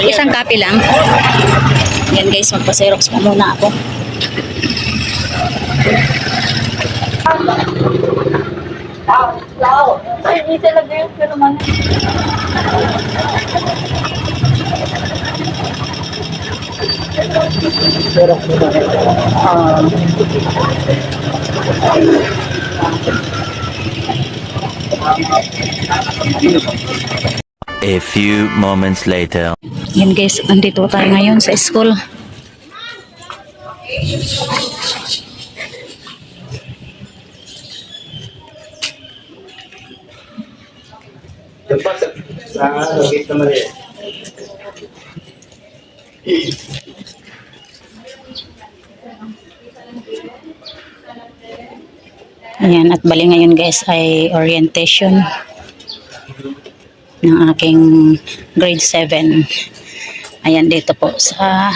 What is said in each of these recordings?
Isang copy lang. Yan guys, magpa-xerox pa muna ako. Ay, hindi talaga yung pero man. A few moments later. Yan guys, nandito tayo ngayon sa school. Ah, lagi naman eh. Ayan, at bali ngayon guys ay orientation ng aking grade 7. Ayan, dito po sa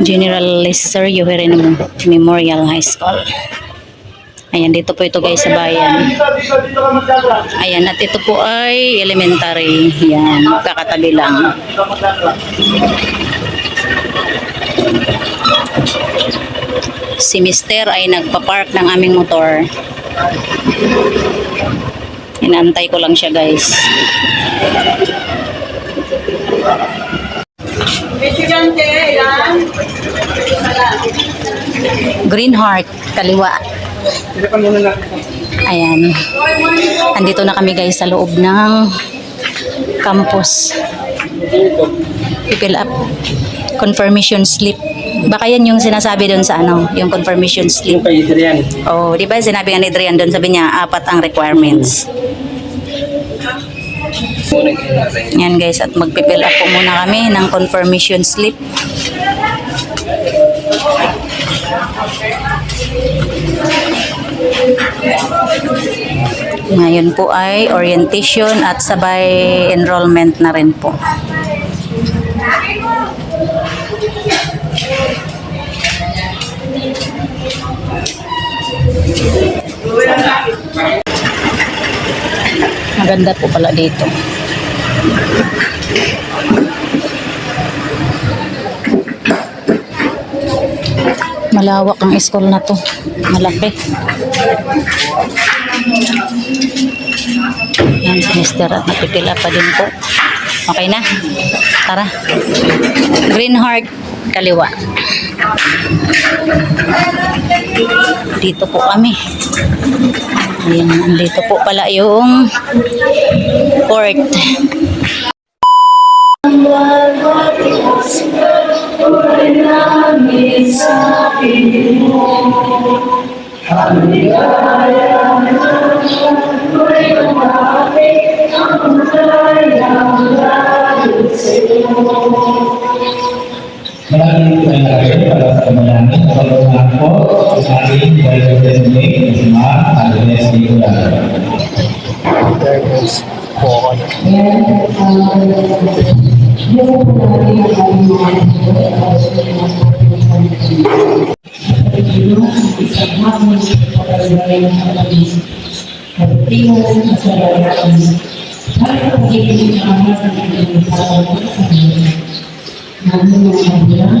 General Lister Yuherino Memorial High School. Ayan, dito po ito guys sa bayan. Ayan, at ito po ay elementary. Yan, kakatabi lang. Si Mister ay nagpa-park ng aming motor. Inaantay ko lang siya guys. Green Heart, kaliwa. Ayan. Andito na kami guys sa loob ng campus. I-fill up confirmation slip. Baka yan yung sinasabi doon sa ano, yung confirmation slip. Oh, di ba sinabi nga ni Adrian doon, sabi niya, apat ang requirements. Yan guys, at magpipill up po muna kami ng confirmation slip. Ngayon po ay orientation at sabay enrollment na rin po. Maganda po pala dito. Malawak ang school na to. Malaki. Yan Mr. at napipila pa din po. Okay na? Tara. Green Heart, kaliwa. Dito po kami. Ayan, dito po pala yung port. Maraming Kemenangan kalau aku hari dari Kemenangan cuma adanya sembilan. Namun yang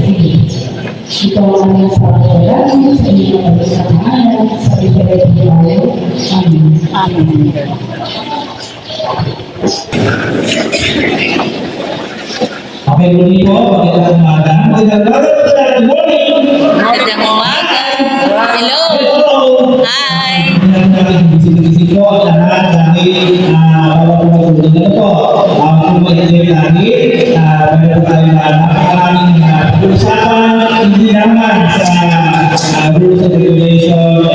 pagkakamahalan sa Israel tayo. Amen. Amen. Okay, muli po, magandang umaga. Magandang good morning! Magandang umaga. Hello. Hi. Bisik-bisik po lahat dahil uh, bawat pumatuloy na po. Kung mag-enjoy lagi, meron po tayo na napakaraming pag-usapan, hindi naman sa rules and regulation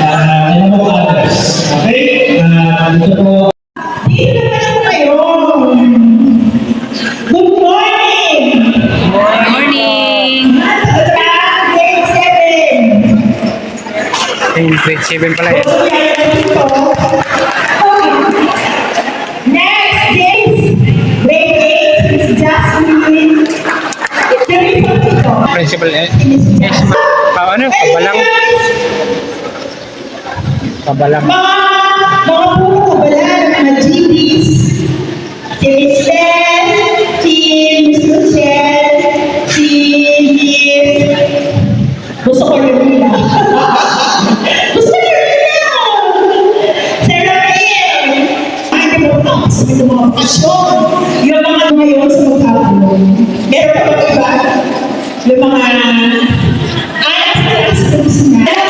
and others. Okay? Ito po 7. Ayun, grade 7 pala yan. Next is grade 8 is Jasmine. Principal eh. Yes, ma. Pa, ano? Kabalang. Kabalang. Mga, mga puro kabalan, mga GPs, si Beth, si Miss Michelle, si Miss... Gusto ko rin nila. Pasyon. Yung mga ngayon sa mga Meron pa ba iba? Yung mga... Ay, sa na.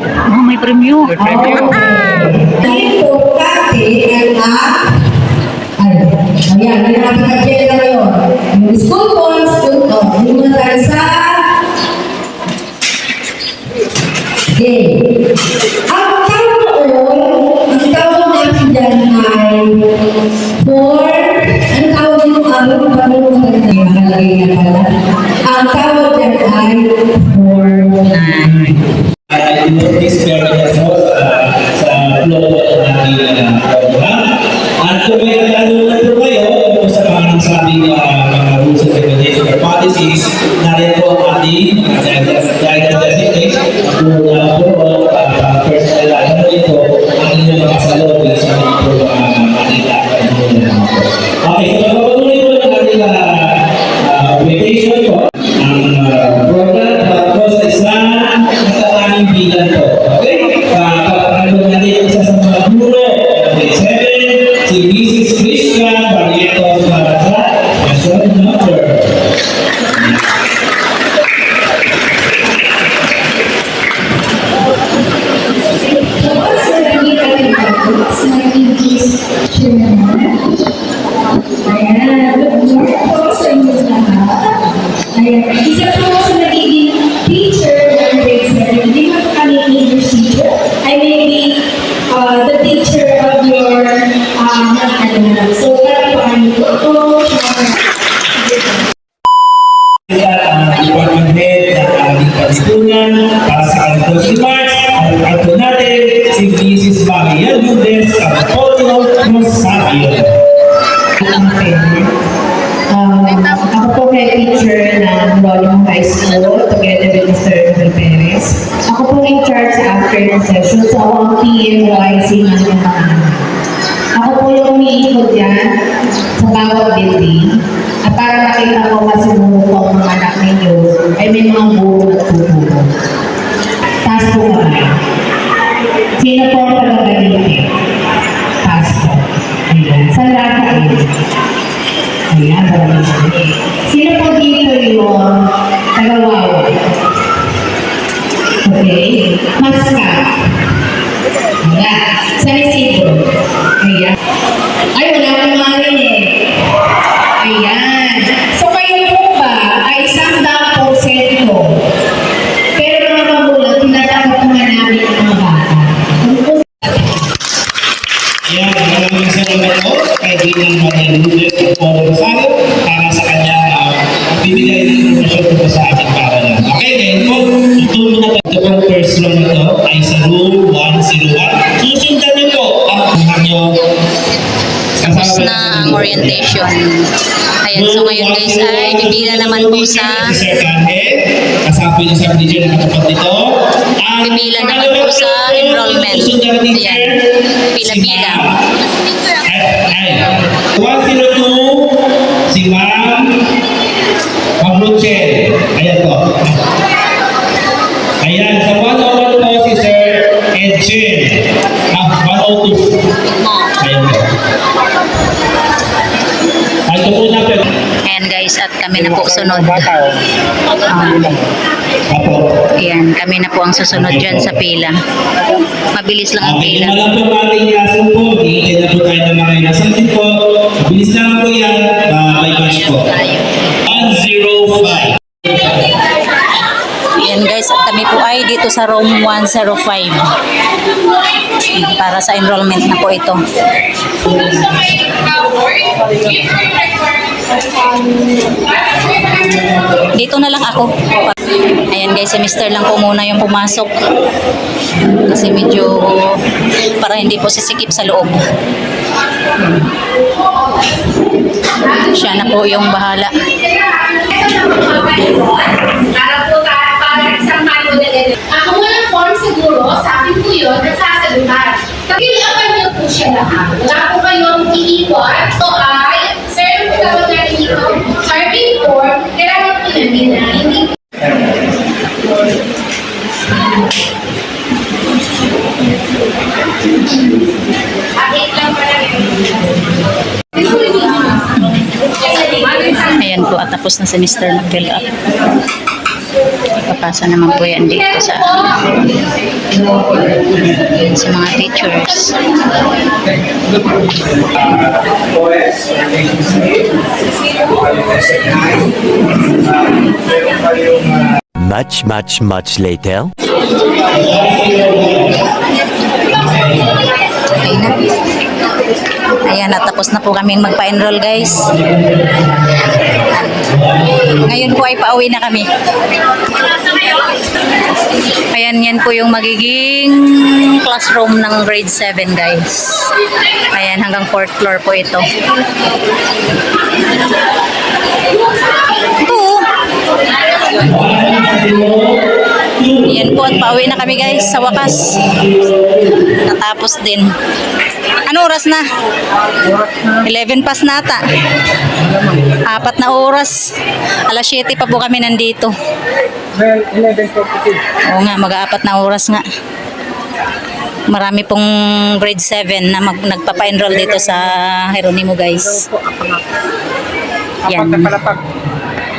Oh, may premyo. May. Ang ay ang Ayan, ating agenda ngayon. Yung school board, school to. Yung muna tayo sa game. Ang tawag noon, ang tawag natin dyan ay for, ang tawag araw, bago mo maganda nakalagay pala. Ang tawag dyan ay for nine. I this very mo sa sa flow ng ating uh, program. At kung may katanungan po kayo kung sa mga sabing uh, mga rules and regulations or policies, narin po ang ating guidance designates. Kung uh, po para sa kanilang remarks, ang ato natin si Mrs. Maria Lourdes Carpolio Rosario. Um, ako po head teacher ng Rolling High School together with Mr. Miguel Perez. Ako po in charge sa afternoon session so ako ang PMYC ng mga. Ako po yung umiikot yan sa bawat building at para makita ko ang mga anak ninyo ay may mga buo at tuturo. Taas po kami. Sino po ang taga-galite? Taas po. Ayan. Sa lahat kayo. Ayan. Sino po dito yung tagawawa? Okay. Maska. Orientation. Ayan, so ngayon guys ay bibila naman po sa kasapi ng subdivision na katapat nito. Pipila naman po sa enrollment. Ayan. Pila-pila. Ay, ay. 102, si Ma'am Mabluchel. Ayan po. Ayan, sa 101 po si Sir Edgen. Ah, 102. Ayan po. Ayan guys, at kami na po sunod. Um, ayan, kami na po ang susunod dyan sa pila. Mabilis lang ang pila. na lang po ating lesson po. Hihintay na po tayo ng mga inasan din po. Bilis lang po yan. Batch po. On 05. Ayan guys, at kami po ay dito sa room 105. Para sa enrollment na po ito. Dito na lang ako. Ayan guys, semester lang po muna yung pumasok. Kasi medyo para hindi po sisikip sa loob. Siya na po yung bahala. Din. Ako mo ng form siguro, sa akin po yun, nagsasagutan. Kapiliapan niyo po siya lahat. Wala po kayong iiwan. So ay, sir, kung tawag natin ito, serving form, kailangan po namin na hindi Akit lang pala Ayan po, at tapos na na fill up. Ipapasa naman po yan dito sa sa mga teachers. Much, much, much later. Okay na. Ayan, at tapos na po kaming magpa-enroll guys. Ngayon po ay pauwi na kami. Ayan, yan po yung magiging classroom ng grade 7 guys. Ayan, hanggang 4th floor po ito. Ito. oh. Yan po at pauwi na kami guys sa wakas. Natapos din. Ano oras na? 11 pas nata. Apat na oras. Alas 7 pa po kami nandito. Well, 11.46. Oo nga, mag-aapat na oras nga. Marami pong grade 7 na mag, nagpapa-enroll dito sa Jeronimo guys. Yan. na.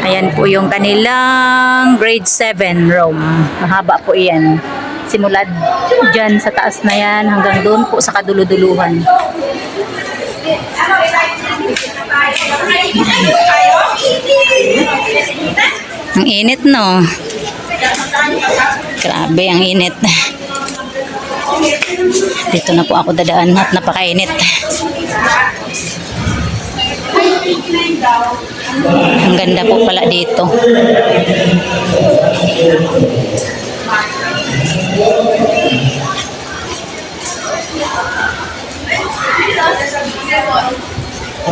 Ayan po yung kanilang grade 7 room. Mahaba po iyan. Simula dyan sa taas na yan hanggang doon po sa kaduluduluhan. Ang init no. Grabe ang init. Dito na po ako dadaan at napakainit. Ang ganda po pala dito.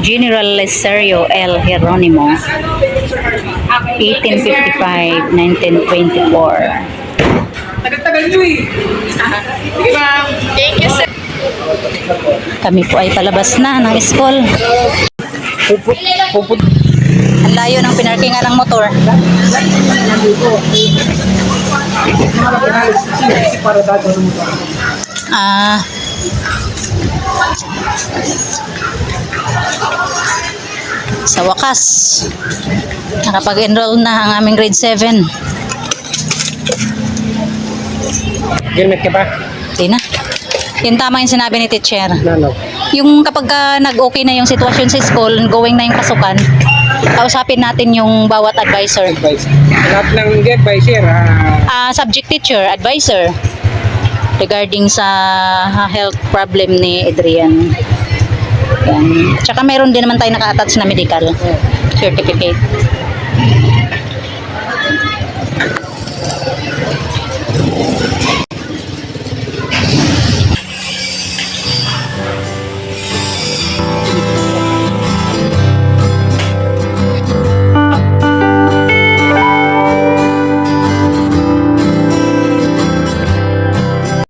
General Lesario L. Jeronimo. 1855-1924. Tagal-tagal nyo eh. Sige ma'am. Kami po ay palabas na ng school. Puput. Puput. Ang layo ng pinarkingan ng motor. Ah. Sa wakas, nakapag-enroll na ang aming grade 7. Gilmet ka ba? Di na. Yun tama yung sinabi ni teacher. Nano. Yung kapag ka nag-okay na yung sitwasyon sa school, going na yung pasukan, kausapin natin yung bawat advisor. Advice. Lahat ng advice sir. Ah, Ah, subject teacher, advisor. regarding sa health problem ni Adrian. Yan. Tsaka meron din naman tayo naka-attach na medical certificate.